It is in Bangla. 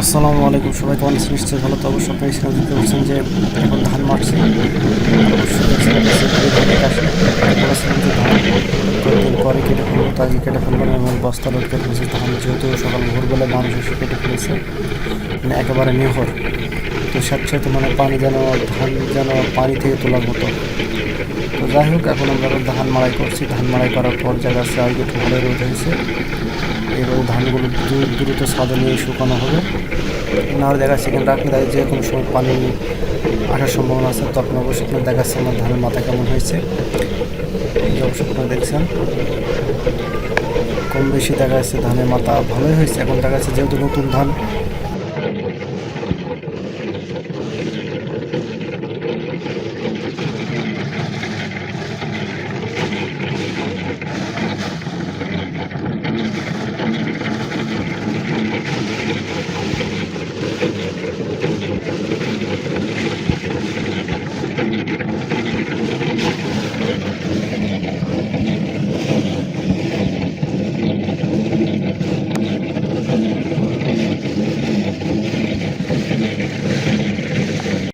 আসসালামু আলাইকুম। সবাই কেমন আছেন? নিশ্চয়ই ভালো তো অবশ্যই। আপনারা সেখানে দেখতে পাচ্ছেন যে এখন ধান মারছে। কয়েকদিন পরে কেটে ফেলব, তো আগে কেটে ফেলবেন এবং বস্তা লোড কেটে ফেলেছে। ধান যেহেতু সকাল ভোরবেলা মানুষ এসে কেটে ফেলেছে মানে একেবারে নিহর তো স্যাঁতস্যাঁতে মানে পানি যেন, ধান যেন পানি থেকে তোলার মতো। তো যাই হোক, এখন আমরা ধান মাড়াই করছি। ধান মাড়াই করার পর জায়গা আছে আগে একটু ভালো রোদ হয়েছে। এবং ধানগুলো দ্রু- দ্রুত ছাদে নিয়ে শুকানো হবে। নাহলে দেখা যাচ্ছে এখানে রাখলে যে কোনো সময় পানি আসার সম্ভাবনা আছে, তখন অবশ্যই আপনার দেখা আমার ধানের মাথা কেমন হয়েছে। অবশ্যই আপনারা দেখছেন। কম বেশি দেখা যাচ্ছে ধানের মাথা ভালোই হয়েছে। এখন দেখা যাচ্ছে যেহেতু নতুন ধান Thank you.